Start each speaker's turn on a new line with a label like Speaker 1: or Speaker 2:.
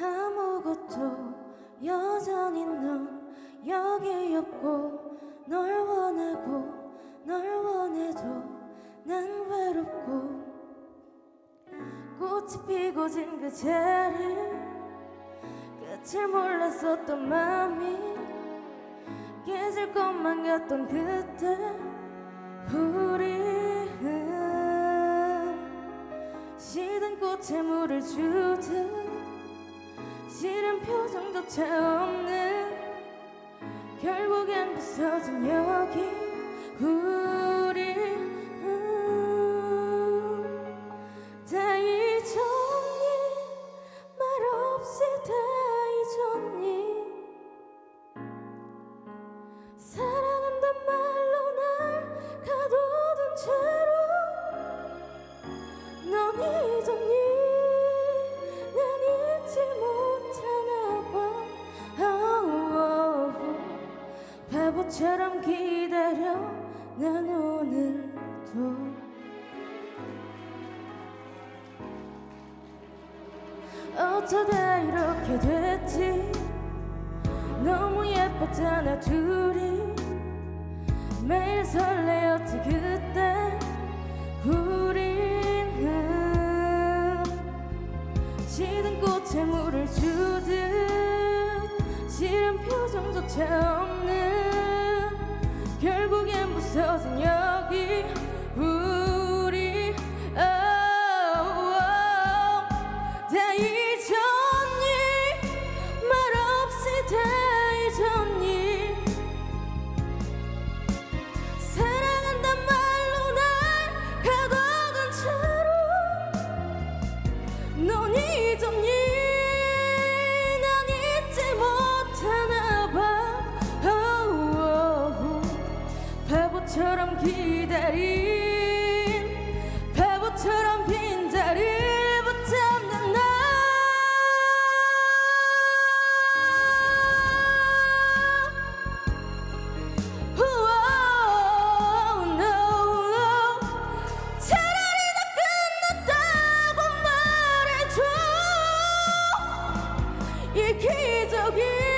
Speaker 1: 아무것도 여전히 넌 여기 없고 널 원하고 널 원해도 난 외롭고 꽃이 피고 진 그 자리 끝을 몰랐었던 마음이 깨질 것만 같던 그때 시든 꽃에 물을 주듯 싫은 표정조차 없는 결국엔 부서진 여기 우 바보처럼 기다려 난 오늘도. 어쩌다 이렇게 됐지? 너무 예뻤잖아 둘이. 매일 설레었지 그때 우리는. 시든 꽃에 물을 주듯 싫은 표정조차 결국엔 부서진 여기 우리. Oh, oh. 다 잊었니? 말없이 다 잊었니? 사랑한단 말로 날 가둬둔 채로 넌 잊었니 기다린 바보처럼 빈자리를 붙잡는 나 Oh, no. 차라리 다 끝났다고 말해줘 이 기적인